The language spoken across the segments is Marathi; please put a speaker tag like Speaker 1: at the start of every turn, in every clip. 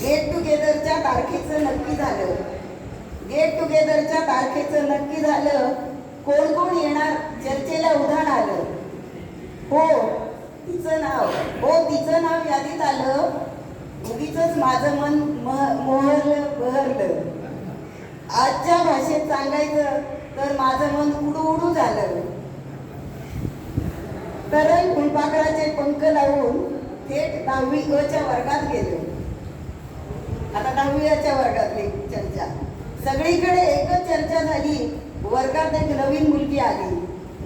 Speaker 1: गेट टुगेदरच्या तारखेचं नक्की झालं. गेट टुगेदरच्या तारखेचं नक्की झालं. कोण कोण येणार? चर्चेला उधाण आलं. हो तिचं नाव. हो तिचं नाव यादीत आलं. उगीच माझं मन म- मोहरलं बहरलं. आजच्या भाषेत सांगायचं तर माझं मन उडू उडू झालं. तरल फुलपाखराचे पंख लावून थेट दहावी अ च्या वर्गात गेलो. आता दहावीच्या वर्गातली चर्चा. सगळीकडे एकच चर्चा झाली. वर्गात एक नवीन मुलगी आली.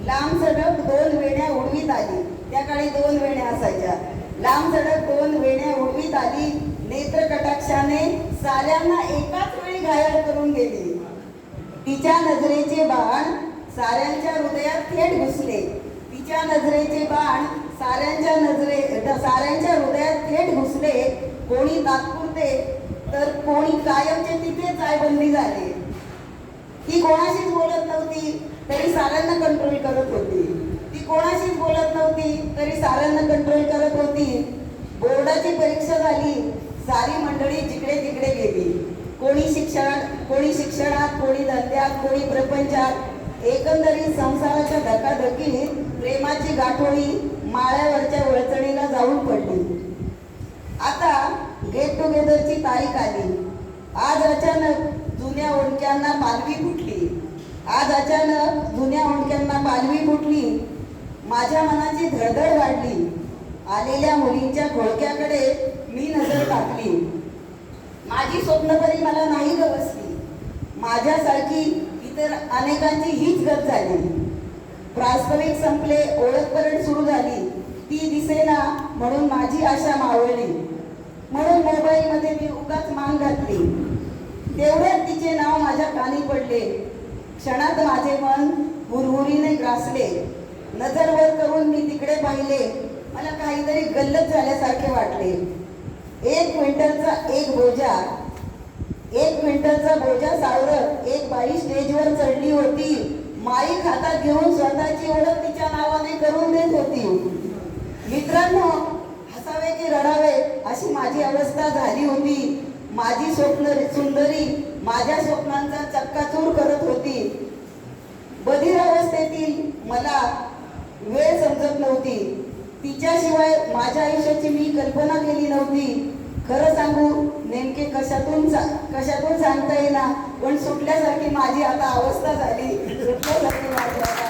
Speaker 1: लांब सडक दोन वेण्या उडवीत आली. त्या काळी दोन वेण्या असायच्या. लांब सडक दोन वेण्या उडवीत आली. नेत्र कटाक्षाने साऱ्यांना एकाच वेळी घायल करून गेली. तिच्या नजरेचे बाण साऱ्यांच्या हृदयात थेट घुसले. तिच्या नजरेचे बाण साऱ्यांच्या नजरे साऱ्यांच्या हृदयात थेट घुसले. कोणी तात्पुरते तर कोणी कायमचे तिथे जायबंदी झाले. ती कोणाशीच बोलत नव्हती तरी साऱ्यांना कंट्रोल करत होती. ती कोणाशीच बोलत नव्हती तरी साऱ्यांना कंट्रोल करत होती. बोर्डाची परीक्षा झाली सारी मंडळी जिकडे तिकडे गेली. कोणी शिक्षण कोणी शिक्षणात कोणी धंद्यात कोणी प्रपंचात. एकंदरीत संसाराच्या धकाधकीत प्रेमाची गाठोडी माळ्यावरच्या वळचणी जाऊन पडली आता गेट तारीख आली आज अचानक जुन्या ओणक्यांना पालवी फुटली आज अचानक जुन्या ओणक्यांना पालवी फुटली माझ्या मनाची धडधड वाढली आलेल्या मुलींच्या घोळक्याकडे मी नजर टाकली माझी स्वप्न तरी मला नाही गवसली माझ्यासारखी इतर अनेकांची हीच गत झाली प्रास्ताविक संपले ओळखपरड सुरू झाली ती दिसेना म्हणून माझी आशा मावळली. उगाच मान घातली. तेवढ्यात तिचे नाव माझ्या कानी पडले. क्षणात माझे मन हुरहुरीने ग्रासले. नजरवर करून मी तिकडे पाहिले. मला काहीतरी गल्लत झाल्यासारखे वाटले. एक क्विंटलचा एक बोजा. एक क्विंटलचा बोजा सावरत एक बाई स्टेजवर चढली होती. माईक हातात घेऊन स्वतःची ओळख तिच्या नावाने करून देत होती. मित्रांनो की रडावे अशी माझी अवस्था झाली होती. माझी स्वप्न सुंदरी माझ्या स्वप्नांचा चक्काचूर करत होती. बधीर अवस्थेतील मला वेळ समजत नव्हती. तिच्याशिवाय माझ्या आयुष्याची मी कल्पना केली नव्हती. खरं सांगू नेमके कशातून सा- कशातून सांगता येईना पण सुटल्यासारखी माझी आता अवस्था झाली. सुटल्यासारखी माझी आता